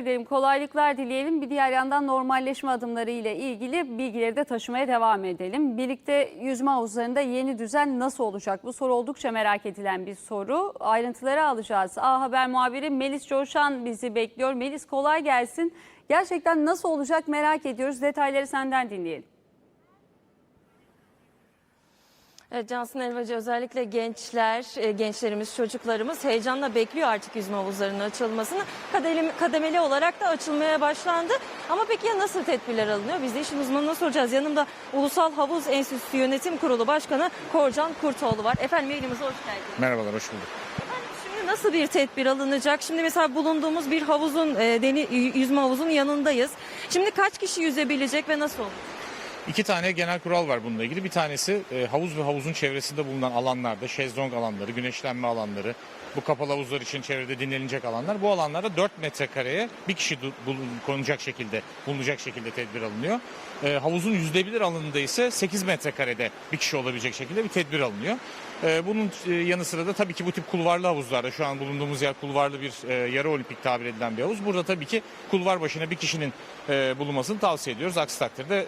dileyelim, kolaylıklar dileyelim. Bir diğer yandan normalleşme adımları ile ilgili bilgileri de taşımaya devam edelim. Birlikte yüzme havuzlarında yeni düzen nasıl olacak? Bu soru oldukça merak edilen bir soru. Ayrıntıları alacağız. A Haber muhabiri Melis Coşan bizi bekliyor. Melis kolay gelsin. Gerçekten nasıl olacak merak ediyoruz. Detayları senden dinleyelim. Evet Cansın Elvacı özellikle gençler, e, gençlerimiz, çocuklarımız heyecanla bekliyor artık yüzme havuzlarının açılmasını. Kademeli, kademeli olarak da açılmaya başlandı. Ama peki ya nasıl tedbirler alınıyor? Biz de işin uzmanına soracağız. Yanımda Ulusal Havuz Enstitüsü Yönetim Kurulu Başkanı Korcan Kurtoğlu var. Efendim yayınımıza hoş geldiniz. Merhabalar, hoş bulduk. Efendim şimdi nasıl bir tedbir alınacak? Şimdi mesela bulunduğumuz bir havuzun, e, deni, yüzme havuzun yanındayız. Şimdi kaç kişi yüzebilecek ve nasıl olacak? İki tane genel kural var bununla ilgili. Bir tanesi e, havuz ve havuzun çevresinde bulunan alanlarda, şezlong alanları, güneşlenme alanları, bu kapalı havuzlar için çevrede dinlenilecek alanlar. Bu alanlarda 4 metrekareye bir kişi konacak şekilde, bulunacak şekilde tedbir alınıyor. E, havuzun %1 alanında ise 8 metrekarede bir kişi olabilecek şekilde bir tedbir alınıyor. E, bunun yanı sıra da tabii ki bu tip kulvarlı havuzlarda şu an bulunduğumuz yer kulvarlı bir e, yarı olimpik tabir edilen bir havuz. Burada tabii ki kulvar başına bir kişinin bulunmasını tavsiye ediyoruz. Aksi takdirde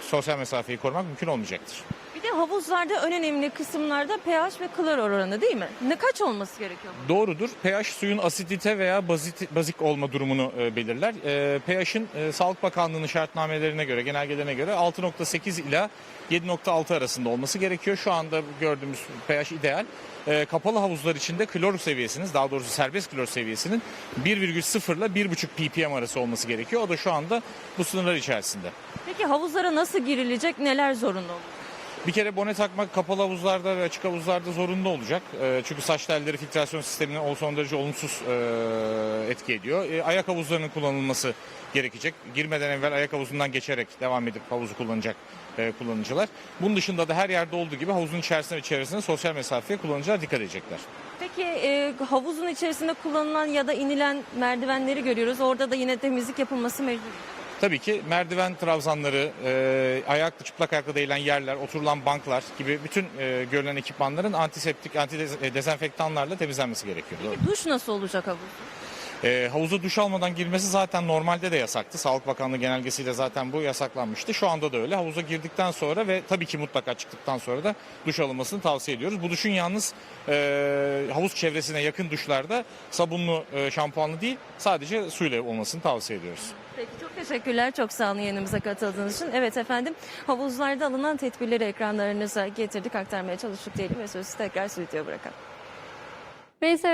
sosyal mesafeyi korumak mümkün olmayacaktır. Bir de havuzlarda en önemli kısımlarda pH ve klor oranı değil mi? Ne kaç olması gerekiyor? Doğrudur. pH suyun asidite veya bazit, bazik olma durumunu e, belirler. E, pH'in e, Sağlık Bakanlığı'nın şartnamelerine göre, genelgelerine göre 6.8 ila 7.6 arasında olması gerekiyor. Şu anda gördüğümüz pH ideal. E, kapalı havuzlar içinde klor seviyesinin, daha doğrusu serbest klor seviyesinin 1,0 ile 1,5 ppm arası olması gerekiyor. O da şu anda bu sınırlar içerisinde. Peki havuzlara nasıl girilecek? Neler zorunlu olur? Bir kere bone takmak kapalı havuzlarda ve açık havuzlarda zorunlu olacak. Ee, çünkü saç telleri filtrasyon sistemine o son derece olumsuz e, etki ediyor. E, ayak havuzlarının kullanılması gerekecek. Girmeden evvel ayak havuzundan geçerek devam edip havuzu kullanacak e, kullanıcılar. Bunun dışında da her yerde olduğu gibi havuzun içerisinde ve çevresinde sosyal mesafeye kullanıcılar dikkat edecekler. Peki e, havuzun içerisinde kullanılan ya da inilen merdivenleri görüyoruz. Orada da yine temizlik yapılması mecbur. Tabii ki merdiven trabzanları, e, ayaklı çıplak ayakla değilen yerler, oturulan banklar gibi bütün e, görülen ekipmanların antiseptik, antidezenfektanlarla temizlenmesi gerekiyor. Doğru. Duş nasıl olacak havuzun? E, havuza duş almadan girmesi zaten normalde de yasaktı. Sağlık Bakanlığı genelgesiyle zaten bu yasaklanmıştı. Şu anda da öyle. Havuza girdikten sonra ve tabii ki mutlaka çıktıktan sonra da duş alınmasını tavsiye ediyoruz. Bu duşun yalnız e, havuz çevresine yakın duşlarda sabunlu, e, şampuanlı değil sadece suyla olmasını tavsiye ediyoruz. Peki çok teşekkürler. Çok sağ olun yayınımıza katıldığınız için. Evet efendim havuzlarda alınan tedbirleri ekranlarınıza getirdik aktarmaya çalıştık diyelim ve sözü tekrar stüdyoya bırakalım. Veysel